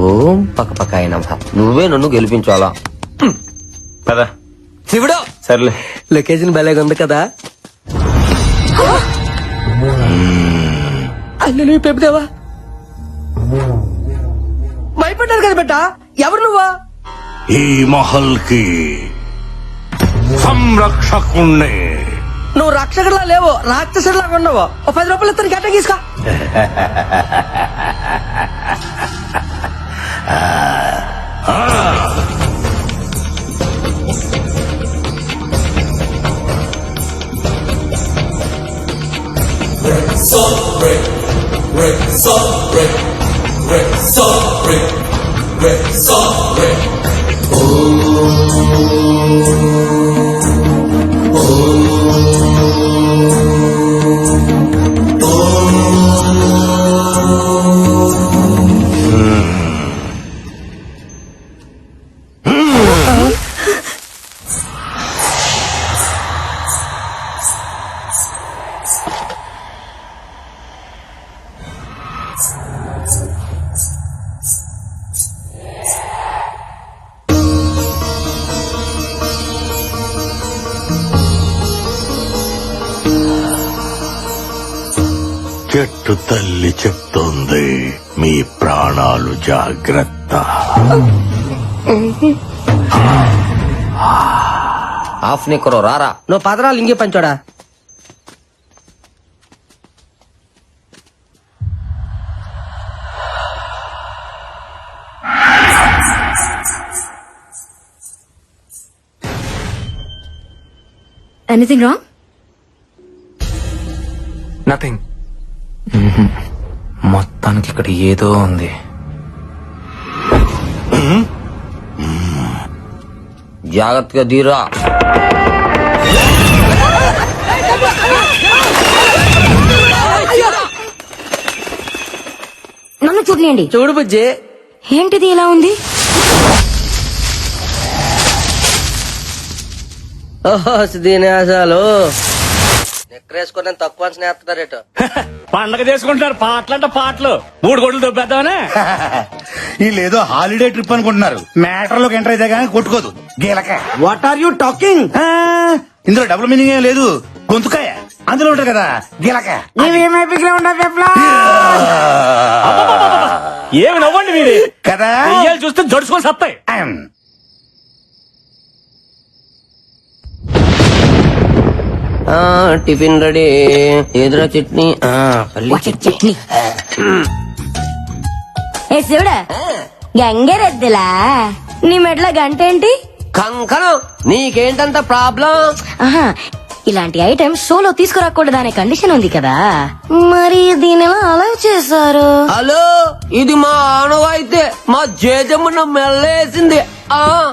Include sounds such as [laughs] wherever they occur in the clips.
ఓం పక్క పక్క అయినా నువ్వే నన్ను గెలిపించాలా? కదా శివుడు! సర్లే. లొకేషన్ భలేగా ఉంది కదా? నువ్వు పెప్పుదేవా భయపడ్డారు కదా బిడ్డ ఎవరు నువ్వా? ఈ మహల్కి సంరక్షకుణ్ణి. నువ్వు రక్షకుడిలా లేవు రాక్షసుడిలాగా ఉన్నావు. ఓ పది రూపాయలు ఇస్తాను గట్ట తీసుకో [laughs] Yeah. So చెట్టు తల్లి చెప్తోంది. మీ ప్రాణాలు జాగ్రత్త. ఆఫ్ నిక్కరో రారా. నువ్వు పదరాలు ఇంకే పంచోడా ఎనీథింగ్ రాంగ్ నథింగ్ [laughs] మొత్తానికి ఇక్కడ ఏదో ఉంది. జాగ్రత్తగా దీరా. నన్ను చూడలేండి చూడు బుజ్జి. ఏంటిది ఇలా ఉంది? ఓహో దీనేశాలు నెక్కరేసుకుని తక్కువ స్నేహితుడారేటో [laughs] పండగ చేసుకుంటున్నారు పాటలంట పాటలు. మూడు గొడ్లు దొబ్బేద్దామనే? వీళ్ళేదో హాలిడే ట్రిప్ అనుకుంటున్నారు. మ్యాటర్లోకి ఎంటర్ అయితే గానీ కొట్టుకోదు. గీలక. వాట్ ఆర్ యూ టాకింగ్ ఇందులో డబుల్ మీనింగ్ ఏం లేదు. గొంతుకాయ. అందులో ఉంటాయి కదా గీలక. ఏమి నవ్వండి మీది కదా? చూస్తే జడుచుకొని సత్తాయి. Tiffin ready. ఎదురా చట్నీ? ఆ, పల్లి చట్నీ. చట్నీ ఏ శివుడా గంగరెద్దులా? నీ మెట్ల గంట ఏంటి? కంకణం. నీకేంటంత ప్రాబ్లం? ఆహా ఇలాంటి ఐటమ్ షోలో తీసుకురాకూడదు అనే కండిషన్ ఉంది కదా. మరి దీని అలౌ చేశారు? హలో ఇది మా ఆనవాయితే. మా జేజమ్మ మెల్లేసింది. ఆ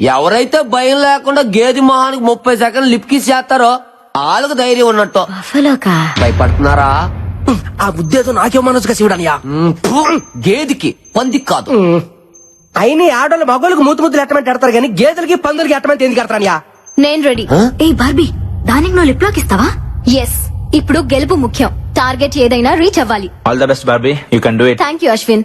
ఎవరైతే భయం లేకుండా గేది మొహానికి ముప్పై సెకండ్ లిప్ కిస్ చేస్తారో వాళ్ళకు ధైర్యం ఉన్నట్టు. భయపడుతున్నారా? ఆ బుద్ధేదో నాకేమనొచ్చుగా శివుడనియా మ్, ఫు, గేదికి పందికి కాదు. అయిన ఆడోళ్ళు మగోళ్ళకి మూతు ముద్దులు ఎట్టమంటే ఎడతారు కానీ గేదెలకి పందులకి ఎట్టమంటే ఎందుకు ఎడతారనియా? నేను రెడీ ఏ బార్బీ దానికి నువ్వు లిప్ లాక్ ఇస్తావా? ఎస్ ఇప్పుడు గెలుపు ముఖ్యం. టార్గెట్ ఏదైనా రీచ్ అవ్వాలి. All the best Barbie. You can do it thank you Ashwin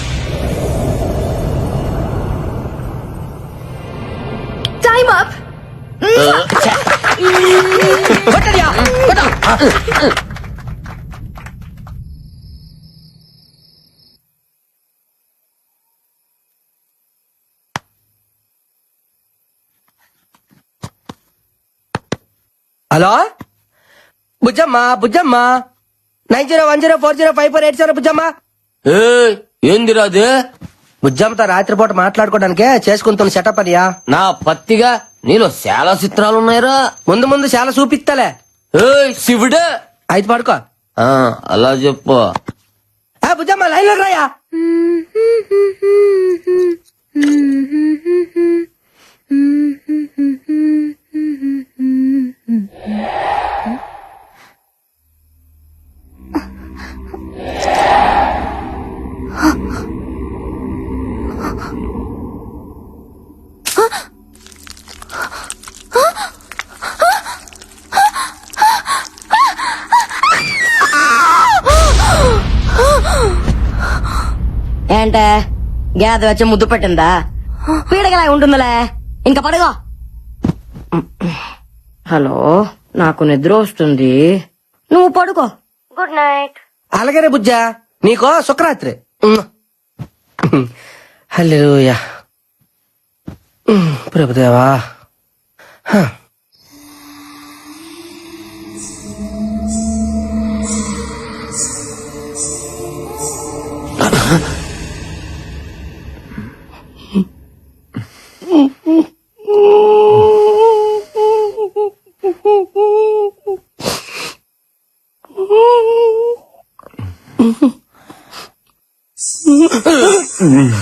time up కొట్టడియా, కొట్ట. Hello Bujjamma Bujjamma nine zero one zero four zero five four eight zero Bujjamma ఏ ఏందిరా అది? బుజ్జమ్మతో రాత్రిపూట మాట్లాడుకోవడానికే చేసుకుంటున్న సెటప్ అనియా నా పత్తిగా నీలో చాలా చిత్రాలు ఉన్నాయిరా. ముందు ముందు చాలా చూపిస్తాలే శివుడే. అయితే పడుకో. ఆ, అలా చెప్పు. ఆ బుజ్జమ్మ లైన్ రాయా ఏంటే? గ్యాద్ వచ్చి ముద్దు పెట్టిందా? పీడగలా ఉంటుందిలే. ఇంకా పడుగో హలో నాకు నిద్ర వస్తుంది. నువ్వు పడుకో. గుడ్ నైట్ అలాగనే బుజ్జా నీకో శుక్రాత్రి హలోయా ప్రభుదేవా. Oh,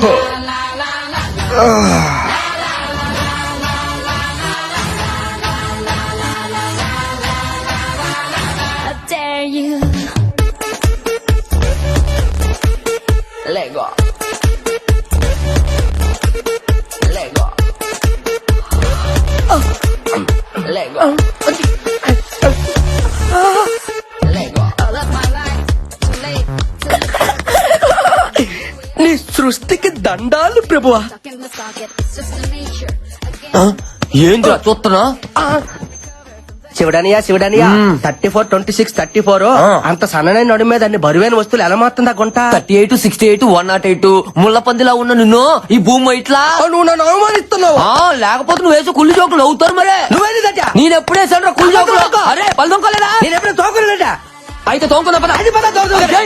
Huh. దండాలు ప్రభువా. ఏంద్రా చూస్తున్నా? శివడనియా శివడనియా. Thirty four twenty six thirty four. అంత సన్ననైన నడు మీద అన్ని బరువైన వస్తువులు ఎలా మారుతుందా గుంట? Thirty eight sixty eight one nought eight. ముళ్ళ పందిలా ఉన్న నిన్ను? ఈ భూమి ఇట్లా? నువ్వు నన్ను అవమానిస్తున్నావు. ఆ, లేకపోతే నువ్వు వేసే కుళ్ళు జోకులు అవుతారు మరే. నువ్వేది నేను ఎప్పుడే సెంటర్ కుళ్ళు జోకులు? అరే పళ్ళు దొంగలేదా? నేను ఎప్పుడు తోకలేదా అయితే తోముకుందా పద. అది పద, తోముకుందా.